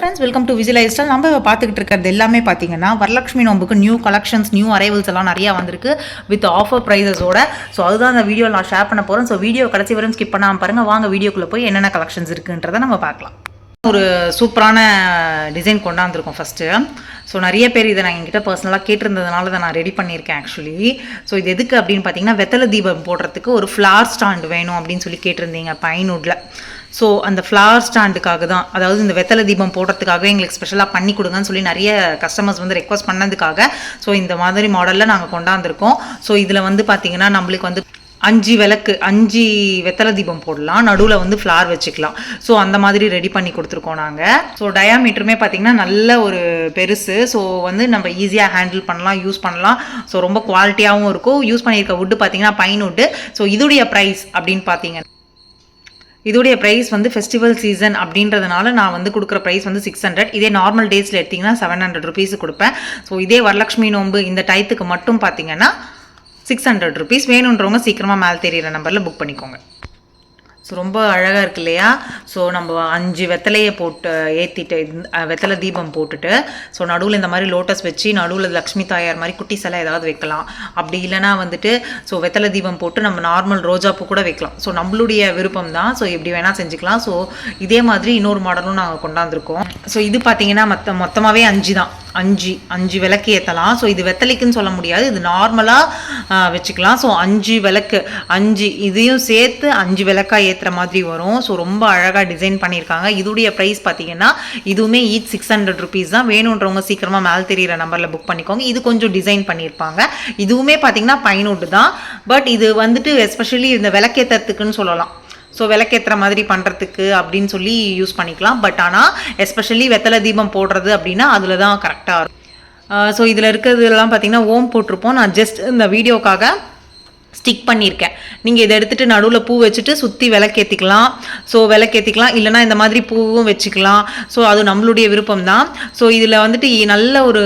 Friends welcome to Vijay lifestyle நம்ம இப்போ பார்த்துக்கிட்டு இருக்கிறது எல்லாமே பார்த்தீங்கன்னா வரலட்சுமி நோம்புக்கு நியூ கலெக்ஷன்ஸ் நியூ அரைவல்ஸ் எல்லாம் நிறையா வந்திருக்கு வித் ஆஃபர் ப்ரைஸஸோட ஸோ அதுதான் அந்த வீடியோ நான் ஷேர் பண்ண போகிறேன் ஸோ வீடியோ கடைசி வரையும் ஸ்கிப் பண்ணாமல் பாருங்கள் வாங்க வீடியோக்குள்ளே போய் என்னென்ன கலெக்ஷன்ஸ் இருக்குன்றதை நம்ம பார்க்கலாம். ஒரு சூப்பரான டிசைன் கொண்டாந்துருக்கோம் ஃபஸ்ட்டு ஸோ நிறைய பேர் இதை நான் என்கிட்ட பர்சனலாக கேட்டிருந்ததுனால தான் நான் ரெடி பண்ணியிருக்கேன் ஆக்சுவலி ஸோ இது எதுக்கு அப்படின்னு பார்த்தீங்கன்னா வெத்தலை தீபம் போடுறதுக்கு ஒரு ஃப்ளார் ஸ்டாண்ட் வேணும் அப்படின்னு சொல்லி கேட்டிருந்தீங்க பைன்வுட்டில் ஸோ அந்த ஃப்ளவர் ஸ்டாண்டுக்காக தான் அதாவது இந்த வெத்தலை தீபம் போடுறதுக்காக எங்களுக்கு ஸ்பெஷலாக பண்ணி கொடுங்கன்னு சொல்லி நிறைய கஸ்டமர்ஸ் வந்து ரெக்வஸ்ட் பண்ணதுக்காக ஸோ இந்த மாதிரி மாடலில் நாங்கள் கொண்டாந்துருக்கோம். ஸோ இதில் வந்து பார்த்தீங்கன்னா நம்மளுக்கு வந்து அஞ்சு விளக்கு அஞ்சு வெத்தலை தீபம் போடலாம். நடுவில் வந்து ஃப்ளார் வச்சுக்கலாம். ஸோ அந்த மாதிரி ரெடி பண்ணி கொடுத்துருக்கோம் நாங்கள் ஸோ டயாமீட்டருமே பார்த்தீங்கன்னா நல்ல ஒரு பெருசு. ஸோ வந்து நம்ம ஈஸியாக ஹேண்டில் பண்ணலாம் யூஸ் பண்ணலாம். ஸோ ரொம்ப குவாலிட்டியாகவும் இருக்கும். யூஸ் பண்ணியிருக்க வுட்டு பார்த்திங்கன்னா பைன் வுட்டு ஸோ இதுடைய ப்ரைஸ் அப்படின்னு பார்த்தீங்கன்னா இதோடைய ப்ரைஸ் வந்து ஃபெஸ்டிவல் சீசன் அப்படின்றதுனால நான் வந்து கொடுக்குற ப்ரைஸ் வந்து சிக்ஸ் ஹண்ட்ரட் இதே நார்மல் டேஸில் எடுத்திங்கன்னா செவன் ஹண்ட்ரட் ருபீஸ் கொடுப்பேன். ஸோ இதே வரலட்சுமி நோம்பு இந்த டயத்துக்கு மட்டும் பார்த்தீங்கன்னா சிக்ஸ் ஹண்ட்ரட் ருபீஸ் வேணுன்றவங்க சீக்கிரமாக மேலே தெரியிற நம்பரில் புக் பண்ணிக்கோங்க. ஸோ ரொம்ப அழகாக இருக்கு இல்லையா? ஸோ நம்ம அஞ்சு வெத்தலையை போட்டு ஏற்றிட்டு வெத்தலை தீபம் போட்டுட்டு ஸோ நடுவில் இந்த மாதிரி லோட்டஸ் வச்சு நடுவில் லக்ஷ்மி தாயார் மாதிரி குட்டி சிலை ஏதாவது வைக்கலாம். அப்படி இல்லைனா வந்துட்டு ஸோ வெத்தலை தீபம் போட்டு நம்ம நார்மல் ரோஜாப்பூ கூட வைக்கலாம். ஸோ நம்மளுடைய விருப்பம் தான். ஸோ எப்படி வேணால் செஞ்சுக்கலாம். ஸோ இதே மாதிரி இன்னொரு மாடலும் நாங்கள் கொண்டாந்துருக்கோம். ஸோ இது பார்த்தீங்கன்னா மொத்த மொத்தமாகவே அஞ்சு தான். அஞ்சு அஞ்சு விளக்கு ஏற்றலாம் ஸோ இது வெத்தலைக்குன்னு சொல்ல முடியாது. இது நார்மலாக வச்சுக்கலாம். ஸோ அஞ்சு விளக்கு அஞ்சு இதையும் சேர்த்து அஞ்சு விளக்காக ஏற்றுற மாதிரி வரும். ஸோ ரொம்ப அழகாக டிசைன் பண்ணியிருக்காங்க. இதோடைய ப்ரைஸ் பார்த்தீங்கன்னா இதுவுமே ஈச் சிக்ஸ் ஹண்ட்ரட் ருபீஸ் தான். வேணுன்றவங்க சீக்கிரமாக மேல் தெரியிற நம்பரில் புக் பண்ணிக்கோங்க. இது கொஞ்சம் டிசைன் பண்ணியிருப்பாங்க. இதுவுமே பார்த்தீங்கன்னா பைனோட்டு தான். பட் இது வந்துட்டு எஸ்பெஷலி இந்த விளக்கேற்றத்துக்குன்னு சொல்லலாம். ஸோ விளக்கேற்றுற மாதிரி பண்ணுறதுக்கு அப்படின்னு சொல்லி யூஸ் பண்ணிக்கலாம். பட் ஆனால் எஸ்பெஷலி வெத்தலை தீபம் போடுறது அப்படின்னா அதில் தான் கரெக்டாக இருக்கும். ஸோ இதில் இருக்கிறதுலாம் பார்த்தீங்கன்னா ஓம் போட்டிருப்போம். நான் ஜஸ்ட் இந்த வீடியோக்காக ஸ்டிக் பண்ணியிருக்கேன். நீங்கள் இதை எடுத்துகிட்டு நடுவில் பூ வச்சுட்டு சுற்றி விளக்கேற்றிக்கலாம் ஸோ விளக்கேற்றிக்கலாம் இல்லைனா இந்த மாதிரி பூவும் வச்சுக்கலாம். ஸோ அது நம்மளுடைய விருப்பம் தான் ஸோ இதில் வந்துட்டு நல்ல ஒரு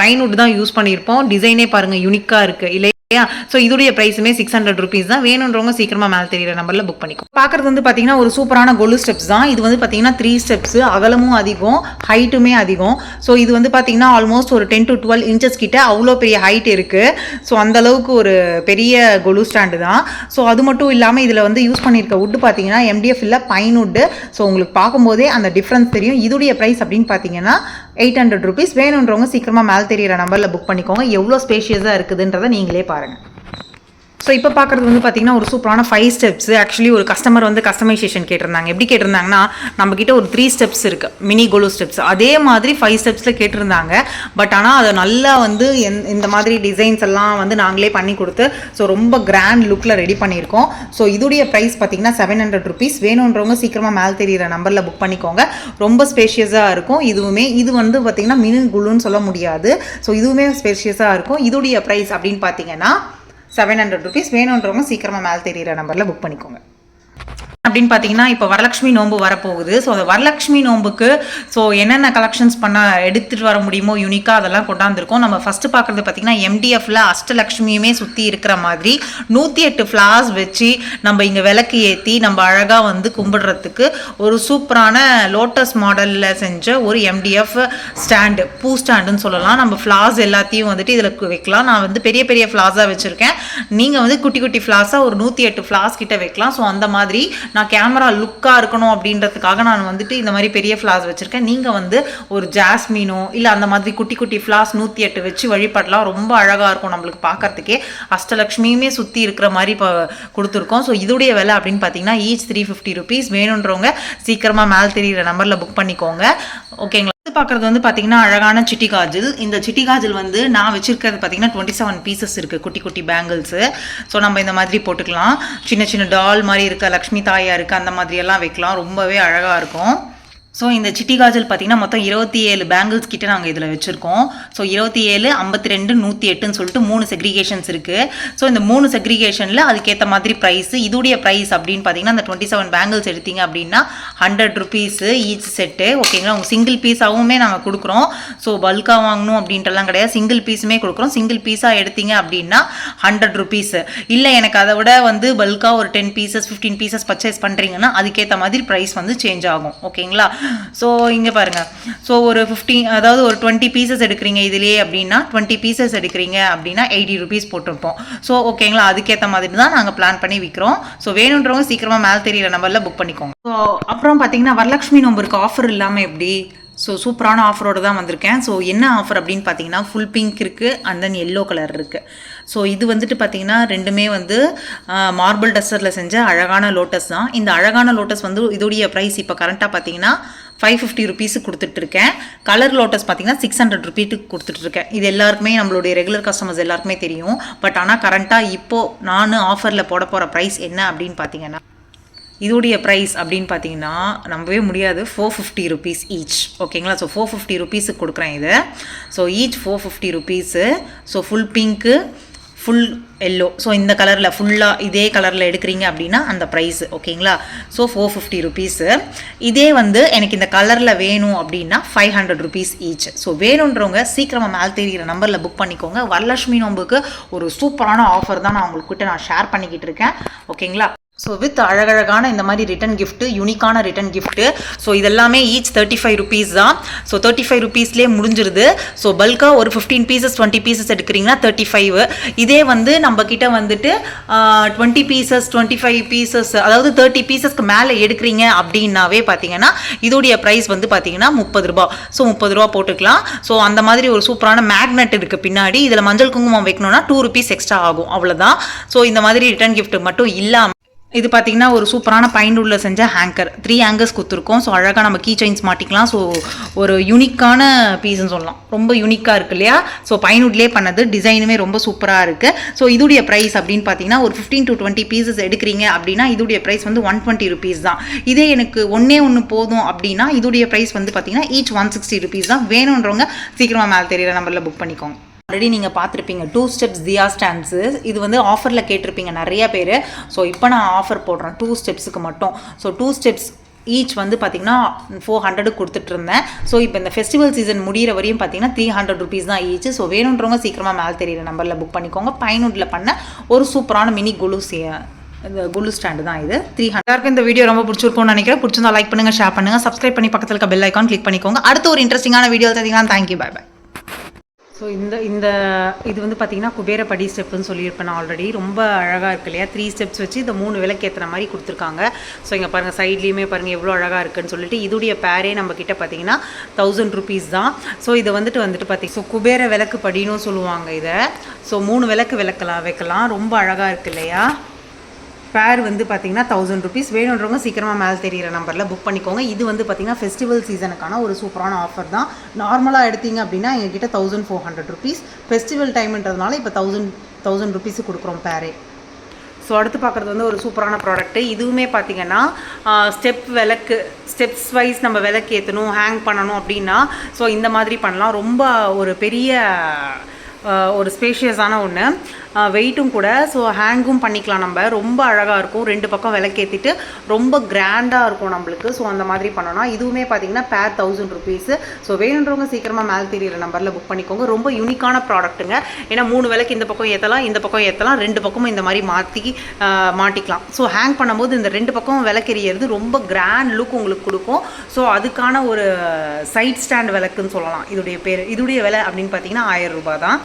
பைன்வுட் தான் யூஸ் பண்ணியிருப்போம். டிசைனே பாருங்கள் யூனிக்காக இருக்குது இல்லை இல்லையா ஸோ இதோடைய ப்ரைஸுமே சிக்ஸ் ஹண்ட்ரட் ருபீஸ் தான். வேணுன்றவங்க சீக்கிரமாக மேலே தெரியிற நம்பரில் புக் பண்ணிக்கும் பார்க்குறது வந்து பார்த்தீங்கன்னா ஒரு சூப்பரான கொலு ஸ்டெப்ஸ் தான். இது வந்து பார்த்தீங்கன்னா த்ரீ ஸ்டெப்ஸ் அகலமும் அதிகம் ஹைட்டுமே அதிகம். ஸோ இது வந்து பார்த்தீங்கன்னா ஆல்மோஸ்ட் ஒரு டென் டு டுவெல் இன்ச்சஸ் கிட்ட அவ்வளோ பெரிய ஹைட் இருக்குது ஸோ அந்த அளவுக்கு ஒரு பெரிய கொலு ஸ்டாண்டு தான். ஸோ அது மட்டும் இல்லாமல் இதில் வந்து யூஸ் பண்ணியிருக்க வுட்டு பார்த்தீங்கன்னா எம்டிஎஃப் இல்லை பைன் வுட்டு ஸோ உங்களுக்கு பார்க்கும்போதே அந்த டிஃப்ரென்ஸ் தெரியும். இதோடைய ப்ரைஸ் அப்படின்னு பார்த்தீங்கன்னா எயிட் ஹண்ட்ரட் ருபீஸ் வேணுன்றவங்க சீக்கிரமாக மேலே தெரியிற நம்பரில் புக் பண்ணிக்கோங்க. எவ்வளோ ஸ்பேஷியஸாக இருக்குதுன்றதை நீங்களே பாருங்கள் ஸோ இப்போ பார்க்குறது வந்து பார்த்தீங்கன்னா ஒரு சூப்பரான ஃபைவ் ஸ்டெப்ஸ் ஆக்சுவலி ஒரு கஸ்டமர் வந்து கஸ்டமைசேஷன் கேட்டிருந்தாங்க. எப்படி கேட்டிருந்தாங்கன்னா நம்மக்கிட்ட ஒரு த்ரீ ஸ்டெப்ஸ் இருக்குது மினி கோலோ ஸ்டெப்ஸ் அதே மாதிரி ஃபைவ் ஸ்டெப்ஸில் கேட்டிருந்தாங்க. பட் ஆனால் அதை நல்லா வந்து எந் இந்த மாதிரி டிசைன்ஸ் எல்லாம் வந்து நாங்களே பண்ணி கொடுத்து ஸோ ரொம்ப கிராண்ட் லுக்கில் ரெடி பண்ணியிருக்கோம். ஸோ இதுடைய ப்ரைஸ் பார்த்தீங்கன்னா செவன் ஹண்ட்ரட் ருபீஸ் வேணுன்றவங்க சீக்கிரமாக மேலே தெரியிற நம்பரில் புக் பண்ணிக்கோங்க. ரொம்ப ஸ்பேஷியஸாக இருக்கும். இதுவுமே இது வந்து பார்த்தீங்கன்னா மினி குழுன்னு சொல்ல முடியாது. ஸோ இதுவுமே ஸ்பேஷியஸாக இருக்கும். இதுடைய ப்ரைஸ் அப்படின்னு பார்த்தீங்கன்னா செவன் ஹண்ட்ரட் ருபீஸ் வேணுன்றவங்க சீக்கிரமாக மேலே தெரியிற நம்பரில் புக் பண்ணிக்கோங்க. அப்படின்னு பார்த்தீங்கன்னா இப்போ வரலட்சுமி நோன்பு வரப்போகுது. ஸோ அந்த வரலட்சுமி நோன்புக்கு ஸோ என்னென்ன கலெக்ஷன்ஸ் பண்ண எடுத்துகிட்டு வர முடியுமோ யூனிக்காக அதெல்லாம் கொண்டாந்துருக்கோம். நம்ம ஃபஸ்ட்டு பார்க்குறது பார்த்தீங்கன்னா எம்டிஎஃப்ல அஷ்டலக்ஷ்மியுமே சுற்றி இருக்கிற மாதிரி நூற்றி எட்டு ஃப்ளார்ஸ் வச்சு நம்ம இங்கே விளக்கு ஏற்றி நம்ம அழகாக வந்து கும்பிடுறதுக்கு ஒரு சூப்பரான லோட்டஸ் மாடலில் செஞ்ச ஒரு எம்டிஎஃப் ஸ்டாண்டு பூ ஸ்டாண்டுன்னு சொல்லலாம். நம்ம ஃப்ளார்ஸ் எல்லாத்தையும் வந்துட்டு இதில் வைக்கலாம். நான் வந்து பெரிய பெரிய ஃப்ளார்ஸாக வச்சுருக்கேன். நீங்கள் வந்து குட்டி குட்டி ஃப்ளார்ஸாக ஒரு நூற்றி எட்டு ஃப்ளார்ஸ் கிட்ட வைக்கலாம். ஸோ அந்த மாதிரி நான் கேமரா லுக்காக இருக்கணும் அப்படின்றதுக்காக நான் வந்துட்டு இந்த மாதிரி பெரிய ஃப்ளாஸ் வச்சுருக்கேன். நீங்கள் வந்து ஒரு ஜாஸ்மினோ இல்லை அந்த மாதிரி குட்டி குட்டி ஃப்ளாஸ் நூற்றி எட்டு வச்சு வழிபடலாம். ரொம்ப அழகாக இருக்கும் நம்மளுக்கு பார்க்கறதுக்கே. அஷ்டலக்ஷ்மியுமே சுற்றி இருக்கிற மாதிரி இப்போ கொடுத்துருக்கோம். ஸோ இதோடைய விலை அப்படின்னு பார்த்தீங்கன்னா ஈச் த்ரீ ஃபிஃப்டி ருபீஸ் வேணுன்றவங்க சீக்கிரமாக மேல் தெரியிற நம்பரில் புக் பண்ணிக்கோங்க. ஓகேங்களா பார்க்குறது வந்து பார்த்தீங்கன்னா அழகான சிட்டி காஜில். இந்த சிட்டி காஜில் வந்து நான் வச்சிருக்கிறது பார்த்தீங்கன்னா டுவெண்ட்டி செவன் பீசஸ் இருக்குது குட்டி குட்டி பேங்கிள்ஸு ஸோ நம்ம இந்த மாதிரி போட்டுக்கலாம். சின்ன சின்ன டால் மாதிரி இருக்க லக்ஷ்மி தாயாக இருக்குது அந்த மாதிரியெல்லாம் வைக்கலாம். ரொம்பவே அழகாக இருக்கும். ஸோ இந்த சிட்டி காஜல் பார்த்தீங்கன்னா மொத்தம் இருபத்தி ஏழு பேங்கிள்ஸ் கிட்ட நாங்கள் இதில் வச்சுருக்கோம். ஸோ இருபத்தி ஏழு ஐம்பத்தி ரெண்டு நூற்றி எட்டுன்னு சொல்லிட்டு மூணு செக்ரிகேஷன்ஸ் இருக்குது ஸோ இந்த மூணு செக்ரிகேஷனில் அதுக்கேற்ற மாதிரி ப்ரைஸ் இதோடைய ப்ரைஸ் அப்படின்னு பார்த்தீங்கன்னா அந்த டுவெண்ட்டி செவன் பேங்கிள்ஸ் எடுத்தீங்க அப்படின்னா ஹண்ட்ரட் ருபீஸு ஈச் செட்டு ஓகேங்களா உங்கள் சிங்கிள் பீஸாகவுமே நாங்கள் கொடுக்குறோம். ஸோ பல்காக வாங்கணும் அப்படின்றலாம் கிடையாது. சிங்கிள் பீஸுமே கொடுக்குறோம். சிங்கிள் பீஸாக எடுத்தீங்க அப்படின்னா ஹண்ட்ரட் ருபீஸு இல்லை எனக்கு அதை விட வந்து பல்காக ஒரு ten pieces fifteen pieces purchase பண்ணுறீங்கன்னா அதுக்கேற்ற மாதிரி ப்ரைஸ் வந்து சேஞ்ச் ஆகும். ஓகேங்களா ஸோ இங்கே பாருங்கள் ஸோ ஒரு ஃபிஃப்டீன் அதாவது ஒரு டுவெண்ட்டி பீசஸ் எடுக்கிறீங்க இதுலேயே அப்படின்னா டுவெண்ட்டி பீசஸ் எடுக்கிறீங்க அப்படின்னா எயிட்டி ருபீஸ் போட்டிருப்போம். ஸோ ஓகேங்களா அதுக்கேற்ற மாதிரி தான் நாங்கள் பிளான் பண்ணி விற்கிறோம் ஸோ வேணுன்றவங்க சீக்கிரமாக மேலே தெரியிற நம்பரில் புக் பண்ணிக்கோங்க. ஸோ அப்புறம் பார்த்தீங்கன்னா வரலட்சுமி நம்பருக்கு ஆஃபர் இல்லாமல் எப்படி? ஸோ சூப்பரான ஆஃபரோடு தான் வந்திருக்கேன். ஸோ என்ன ஆஃபர் அப்படின்னு பார்த்தீங்கன்னா ஃபுல் பிங்க் இருக்குது அண்ட் தென் எல்லோ கலர் இருக்குது ஸோ இது வந்துட்டு பார்த்தீங்கன்னா ரெண்டுமே வந்து மார்பிள் டஸ்டரில் செஞ்ச அழகான லோட்டஸ் தான். இந்த அழகான லோட்டஸ் வந்து இதோடைய ப்ரைஸ் இப்போ கரண்ட்டாக பார்த்தீங்கன்னா ஃபைவ் ஃபிஃப்டி ருபீஸுக்கு கொடுத்துட்ருக்கேன் கலர் லோட்டஸ் பார்த்தீங்கன்னா சிக்ஸ் ஹண்ட்ரட் ருபீட்டுக்கு கொடுத்துட்ருக்கேன் இது எல்லாருக்குமே நம்மளுடைய ரெகுலர் கஸ்டமர்ஸ் எல்லாருக்குமே தெரியும். பட் ஆனால் கரண்ட்டாக இப்போது நான் ஆஃபரில் போட போகிற ப்ரைஸ் என்ன அப்படின்னு பார்த்தீங்கன்னா இதோடைய ப்ரைஸ் அப்படின்னு பார்த்தீங்கன்னா நம்பவே முடியாது. ஃபோர் ஃபிஃப்டி ருபீஸ் ஈச் ஓகேங்களா ஸோ ஃபோர் ஃபிஃப்டி ருபீஸுக்கு கொடுக்குறேன் இது. So each four fifty rupees so full pink full yellow so இந்த கலரில் ஃபுல்லாக இதே கலரில் எடுக்கிறீங்க அப்படின்னா அந்த ப்ரைஸ் ஓகேங்களா ஸோ ஃபோர் ஃபிஃப்டி ருபீஸு இதே வந்து எனக்கு இந்த கலரில் வேணும் அப்படின்னா five hundred rupees each so வேணுன்றவங்க சீக்கிரமாக மேல் தெரிகிற நம்பரில் புக் பண்ணிக்கோங்க. வரலட்சுமி நோம்புக்கு ஒரு சூப்பரான ஆஃபர் தான் நான் உங்கள்கிட்ட நான் ஷேர் பண்ணிக்கிட்டு இருக்கேன். ஓகேங்களா ஸோ வித் அழகழகான இந்த மாதிரி ரிட்டன் கிஃப்ட்டு யூனிக்கான ரிட்டன் கிஃப்ட்டு ஸோ இதெல்லாமே ஈச் தேர்ட்டி ஃபைவ் ருபீஸ் தான். ஸோ தேர்ட்டி ஃபைவ் ருபீஸ்லேயே முடிஞ்சிருது ஸோ பல்காக ஒரு ஃபிஃப்டீன் பீசஸ் டுவெண்ட்டி பீசஸ் எடுக்கிறீங்கன்னா தேர்ட்டி ஃபைவ் இதே வந்து நம்ம கிட்ட வந்துட்டு twenty pieces twenty five pieces அதாவது தேர்ட்டி பீசஸ்க்கு மேலே எடுக்கிறீங்க அப்படின்னாவே பார்த்தீங்கன்னா இதோடைய ப்ரைஸ் வந்து பார்த்தீங்கன்னா முப்பது ரூபா. ஸோ முப்பது ரூபா போட்டுக்கலாம். ஸோ அந்த மாதிரி ஒரு சூப்பரான மேக்னெட் இருக்குது பின்னாடி. இதில் மஞ்சள் குங்குமம் வைக்கணும்னா டூ ருபீஸ் எக்ஸ்ட்ரா ஆகும். அவ்வளோதான் ஸோ இந்த மாதிரி ரிட்டன் கிஃப்ட் மட்டும் இல்லாமல் இது பார்த்தீங்கன்னா ஒரு சூப்பரான பைண்டூரில் செஞ்ச ஹேங்கர் த்ரீ ஹேங்கர்ஸ் கொடுத்துருக்கோம். ஸோ அழகாக நம்ம கீ செயின்ஸ் மாட்டிக்கலாம். ஸோ ஒரு யூனிக்கான பீஸ்ன்னு சொல்லலாம். ரொம்ப யூனிக்காக இருக்கு இல்லையா? ஸோ பைன்வுட்லேயே பண்ணது. டிசைனுமே ரொம்ப சூப்பராக இருக்குது ஸோ இதுடைய ப்ரைஸ் அப்படின்னு பார்த்தீங்கன்னா ஒரு ஃபிஃப்டீன் டு டுவெண்ட்டி பீசஸ் எடுக்கிறீங்க அப்படின்னா இதுடைய ப்ரைஸ் வந்து ஒன் டுவெண்ட்டி ருபீஸ் தான். இதே எனக்கு ஒன்றே ஒன்று போதும் அப்படின்னா இதுடைய ப்ரைஸ் வந்து பார்த்தீங்கன்னா ஈச் ஒன் சிக்ஸ்டி ருபீஸ் தான். வேணுன்றவங்க சீக்கிரமாக மேலே தெரியிற நம்பரில் புக் பண்ணிக்கோங்க. ஆல்ரெடி நீங்கள் பார்த்துருப்பீங்க. டூ ஸ்டெப்ஸ் தியா ஸ்டாண்ட்ஸு இது வந்து ஆஃபரில் கேட்டிருப்பீங்க நிறைய பேர். ஸோ இப்போ நான் ஆஃபர் போடுறேன். டூ ஸ்டெப்ஸுக்கு மட்டும். ஸோ டூ ஸ்டெப்ஸ் ஈச் வந்து பார்த்தீங்கன்னா ஃபோர் ஹண்ட்ரடுக்கு கொடுத்துட்ருந்தேன் ஸோ இப்போ இந்த ஃபெஸ்டிவல் சீசன் முடிகிற வரையும் பார்த்தீங்கன்னா த்ரீ ஹண்ட்ரட் ருபீஸ் தான் ஈச் ஸோ வேணுன்றவங்க சீக்கிரமாக மேலே தெரியிற நம்பரில் புக் பண்ணிக்கோங்க. பைனூட்டில் பண்ண ஒரு சூப்பரான மினி குலுசி இந்த குலு ஸ்டாண்டு தான் இது. த்ரீ ஹண்ட்ரட் இந்த வீடியோ ரொம்ப பிடிச்சிருக்கும்னு நினைக்கிறேன். பிடிச்சிருந்தா லைக் பண்ணுங்க ஷேர் பண்ணுங்க. சப்ஸ்கிரைப் பண்ணி பக்கத்தில் இருக்க பெல் ஐக்கான் கிளிக் பண்ணிக்கோங்க. அடுத்த ஒரு இன்ட்ரெஸ்டிங்கான வீடியோ தெரிஞ்சுக்கலாம். தேங்க்யூ பை பை ஸோ இந்த இந்த இது வந்து பார்த்தீங்கன்னா குபேரப்படி ஸ்டெப்புன்னு சொல்லியிருப்பேன் நான் ஆல்ரெடி ரொம்ப அழகாக இருக்கு இல்லையா? த்ரீ ஸ்டெப்ஸ் வச்சு இந்த மூணு விளக்கு ஏற்றுற மாதிரி கொடுத்துருக்காங்க. ஸோ இங்கே பாருங்கள் சைட்லேயுமே பாருங்கள் எவ்வளோ அழகாக இருக்குன்னு சொல்லிட்டு இதுடைய பேரே நம்ம கிட்ட பார்த்தீங்கன்னா தௌசண்ட் ருபீஸ் தான். ஸோ இதை வந்துட்டு வந்துட்டு பார்த்தீங்க ஸோ குபேர விளக்கு படின்னு சொல்லுவாங்க இதை. ஸோ மூணு விளக்கு விளக்கலாம் வைக்கலாம். ரொம்ப அழகாக இருக்கு இல்லையா? பேர் வந்து பார்த்தீங்கன்னா தௌசண்ட் ருபீஸ் வேணுன்றவங்க சீக்கிரமாக மேலே தெரிகிற நம்பரில் புக் பண்ணிக்கோங்க. இது வந்து பார்த்தீங்கன்னா ஃபெஸ்டிவல் சீசனுக்கான ஒரு சூப்பரான ஆஃபர் தான். நார்மலாக எடுத்தீங்க அப்படின்னா எங்ககிட்ட thousand four hundred rupees festival டைம்ன்றதுனால இப்போ தௌசண்ட் தௌசண்ட் ருபீஸு கொடுக்குறோம் பேரே. ஸோ அடுத்து பார்க்குறது வந்து ஒரு சூப்பரான ப்ராடக்ட்டு இதுவுமே பார்த்தீங்கன்னா ஸ்டெப் விளக்கு ஸ்டெப்ஸ் வைஸ் நம்ம விளக்கு ஏற்றணும் ஹேங் பண்ணணும் அப்படின்னா ஸோ இந்த மாதிரி பண்ணலாம். ரொம்ப ஒரு பெரிய ஒரு ஸ்பேஷியஸான ஒன்று வெயிட்டும் கூட. ஸோ ஹேங்கும் பண்ணிக்கலாம் நம்ம. ரொம்ப அழகாக இருக்கும். ரெண்டு பக்கம் விளக்கேற்றிட்டு ரொம்ப கிராண்டாக இருக்கும் நம்மளுக்கு. ஸோ அந்த மாதிரி பண்ணணும் இதுவுமே பார்த்தீங்கன்னா பேர் தௌசண்ட் ருபீஸு ஸோ வேணுன்றவங்க சீக்கிரமாக மேலே தெரியிற நம்பரில் புக் பண்ணிக்கோங்க. ரொம்ப யூனிக்கான ப்ராடக்ட்டுங்க ஏன்னா மூணு விளக்கு இந்த பக்கம் ஏற்றலாம் இந்த பக்கம் ஏற்றலாம் ரெண்டு பக்கமும் இந்த மாதிரி மாற்றி மாட்டிக்கலாம். ஸோ ஹேங் பண்ணும்போது இந்த ரெண்டு பக்கம் விளக்கெறியறது ரொம்ப கிராண்ட் லுக் உங்களுக்கு கொடுக்கும். ஸோ அதுக்கான ஒரு சைட் ஸ்டாண்ட் விளக்குன்னு சொல்லலாம். இதோடைய பேர் இதோடைய விலை அப்படின்னு பார்த்தீங்கன்னா ஆயிரம் ரூபாய் தான்.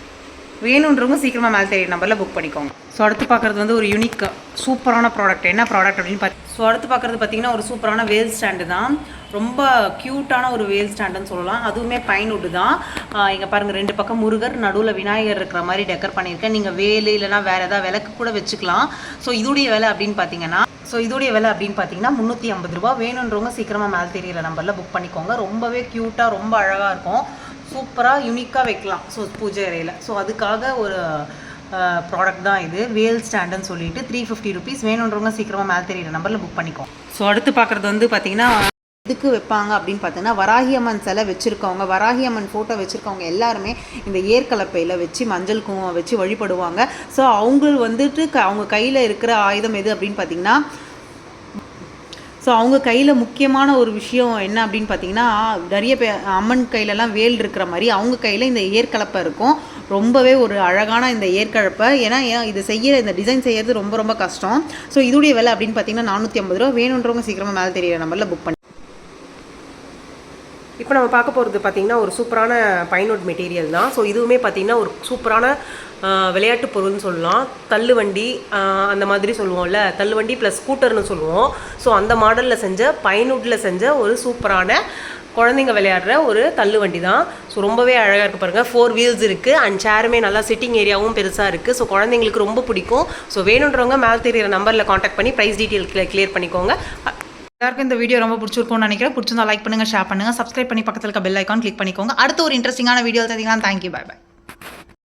வேணுன்றவங்க சீக்கிரமாக மேலே தெரியுற நம்பரில் புக் பண்ணிக்கோங்க. ஸோ அடுத்து பார்க்குறது வந்து ஒரு யூனிக் சூப்பரான ப்ராடக்ட் என்ன ப்ராடக்ட் அப்படின்னு பார்த்து ஸோ அடுத்து பார்க்குறது பார்த்தீங்கன்னா ஒரு சூப்பரான வேல் ஸ்டாண்டு தான். ரொம்ப க்யூட்டான ஒரு வேல் ஸ்டாண்டுன்னு சொல்லலாம். அதுவுமே பைன்வுட்டு தான். இங்கே பாருங்கள் ரெண்டு பக்கம் முருகர் நடுவில் விநாயகர் இருக்கிற மாதிரி டெக்கர் பண்ணியிருக்கேன். நீங்கள் வேலு இல்லைனா வேறு ஏதாவது விளக்கு கூட வச்சுக்கலாம். ஸோ இதோடைய விலை அப்படின்னு பார்த்தீங்கன்னா ஸோ இதோடைய விலை அப்படின்னு பார்த்தீங்கன்னா முந்நூற்றி ஐம்பது ரூபா வேணுன்றவங்க சீக்கிரமாக மேலே தெரியிற நம்பரில் புக் பண்ணிக்கோங்க. ரொம்பவே க்யூட்டாக ரொம்ப அழகாக இருக்கும். சூப்பராக யூனிக்காக வைக்கலாம். ஸோ பூஜை அறையில். ஸோ அதுக்காக ஒரு ப்ராடக்ட் தான் இது. வேல் ஸ்டாண்டுன்னு சொல்லிட்டு த்ரீ ஃபிஃப்டி ருபீஸ் வேணுன்றவங்க சீக்கிரமாக மேலே தெரியிற நம்பரில் புக் பண்ணிக்கோ. ஸோ அடுத்து பார்க்குறது வந்து பார்த்தீங்கன்னா எதுக்கு வைப்பாங்க அப்படின்னு பார்த்தீங்கன்னா வராகியம்மன் சிலை வச்சுருக்கவங்க வராகியம்மன் ஃபோட்டோ வச்சுருக்கவங்க எல்லாருமே இந்த ஏற்கலப்பையில் வச்சு மஞ்சள் குங்குமம் வச்சு வழிபடுவாங்க. ஸோ அவங்க வந்துட்டு க அவங்க கையில் இருக்கிற ஆயுதம் எது அப்படின்னு பார்த்தீங்கன்னா ஸோ அவங்க கையில் முக்கியமான ஒரு விஷயம் என்ன அப்படின்னு பார்த்தீங்கன்னா நிறைய பே அம்மன் கையிலலாம் வேல் இருக்கிற மாதிரி அவங்க கையில் இந்த ஏற்கலப்பை இருக்கும். ரொம்பவே ஒரு அழகான இந்த ஏற்கழப்பை ஏன்னா ஏன் இது செய்ய இந்த டிசைன் செய்யறது ரொம்ப ரொம்ப கஷ்டம். ஸோ இதோடைய விலை அப்படின்னு பார்த்தீங்கன்னா நானூற்றி ஐம்பது ரூபா. வேணுன்றவங்க சீக்கிரமாக மேலே தெரியிற நம்பரில் புக் பண்ணி இப்போ நம்ம பார்க்க போகிறது பார்த்தீங்கன்னா ஒரு சூப்பரான பைனோட் மெட்டீரியல் தான். ஸோ இதுவுமே பார்த்தீங்கன்னா ஒரு சூப்பரான விளையாட்டு பொருள்னு சொல்லலாம். தள்ளுவண்டி அந்த மாதிரி சொல்லுவோம்ல. தள்ளுவண்டி ப்ளஸ் ஸ்கூட்டர்னு சொல்லுவோம். ஸோ அந்த மாடலில் செஞ்ச பைனூட்டில் செஞ்ச ஒரு சூப்பரான குழந்தைங்க விளையாடுற ஒரு தள்ளுவண்டி தான். ஸோ ரொம்பவே அழகாக இருக்கு பாருங்கள் ஃபோர் வீல்ஸ் இருக்குது அண்ட் சேருமே நல்லா சிட்டிங் ஏரியாவும் பெருசாக இருக்குது ஸோ குழந்தைங்களுக்கு ரொம்ப பிடிக்கும். ஸோ வேணுன்றவங்க மேல் தெரியிற நம்பரில் காண்டாக்ட் பண்ணி ப்ரைஸ் டீட்டெயில் கிளியர் பண்ணிக்கோங்க. எல்லாருக்கும் இந்த வீடியோ ரொம்ப பிடிச்சிருக்கும்னு நினைக்கிறேன். பிடிச்சிருந்தா லைக் பண்ணுங்க ஷேர் பண்ணுங்க. சப்ஸ்கிரைப் பண்ணி பக்கத்தில் இருக்க பெல் ஐக்கான் கிளிக் பண்ணிக்கோங்க. அடுத்த ஒரு இன்ட்ரெஸ்டிங்கான வீடியோ தெரிஞ்சுக்கலாம் தேங்க்யூ பை பை